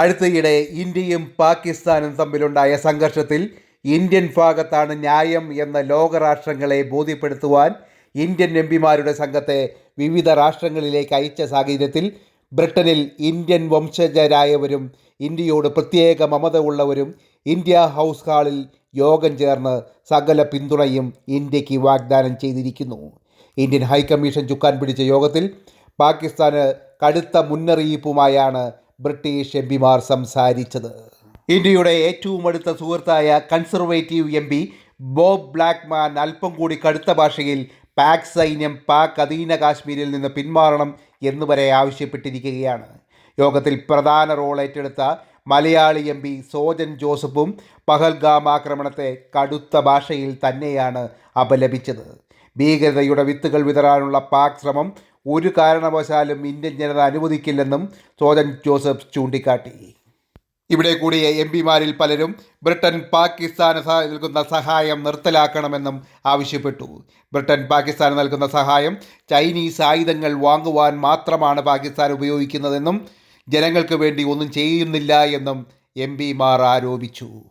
അടുത്തയിടെ ഇന്ത്യയും പാകിസ്ഥാനും തമ്മിലുണ്ടായ സംഘർഷത്തിൽ ഇന്ത്യൻ ഭാഗത്താണ് ന്യായം എന്ന ലോകരാഷ്ട്രങ്ങളെ ബോധ്യപ്പെടുത്തുവാൻ ഇന്ത്യൻ എം പിമാരുടെ സംഘത്തെ വിവിധ രാഷ്ട്രങ്ങളിലേക്ക് അയച്ച സാഹചര്യത്തിൽ ബ്രിട്ടനിൽ ഇന്ത്യൻ വംശജരായവരും ഇന്ത്യയോട് പ്രത്യേക മമത ഉള്ളവരും ഇന്ത്യ ഹൗസ് ഹാളിൽ യോഗം ചേർന്ന് സകല പിന്തുണയും ഇന്ത്യയ്ക്ക് വാഗ്ദാനം ചെയ്തിരിക്കുന്നു. ഇന്ത്യൻ ഹൈക്കമ്മീഷൻ ചുക്കാൻ പിടിച്ച യോഗത്തിൽ പാകിസ്ഥാന് കടുത്ത മുന്നറിയിപ്പുമായാണ് ബ്രിട്ടീഷ് എം പിമാർ സംസാരിച്ചത്. ഇന്ത്യയുടെ ഏറ്റവും അടുത്ത സുഹൃത്തായ conservative M P Bob Blackman അല്പം കൂടി കടുത്ത ഭാഷയിൽ പാക് സൈന്യം പാക് അധീന കാശ്മീരിൽ നിന്ന് പിന്മാറണം എന്നുവരെ ആവശ്യപ്പെട്ടിരിക്കുകയാണ്. യോഗത്തിൽ പ്രധാന റോൾ ഏറ്റെടുത്ത മലയാളി എം പി സോജൻ ജോസഫും പഹൽഗാം ആക്രമണത്തെ കടുത്ത ഭാഷയിൽ തന്നെയാണ് അപലപിച്ചത്. ഭീകരതയുടെ വിത്തുകൾ വിതരാനുള്ള പാക് ശ്രമം ഒരു കാരണവശാലും ഇന്ത്യൻ ജനത അനുവദിക്കില്ലെന്നും സോജൻ ജോസഫ് ചൂണ്ടിക്കാട്ടി. ഇവിടെ കൂടിയ എം പിമാരിൽ പലരും ബ്രിട്ടൻ പാകിസ്ഥാന് നൽകുന്ന സഹായം നിർത്തലാക്കണമെന്നും ആവശ്യപ്പെട്ടു. ബ്രിട്ടൻ പാകിസ്ഥാന് നൽകുന്ന സഹായം ചൈനീസ് ആയുധങ്ങൾ വാങ്ങുവാൻ മാത്രമാണ് പാകിസ്ഥാൻ ഉപയോഗിക്കുന്നതെന്നും ജനങ്ങൾക്ക് വേണ്ടി ഒന്നും ചെയ്യുന്നില്ല എന്നും എം പിമാർ ആരോപിച്ചു.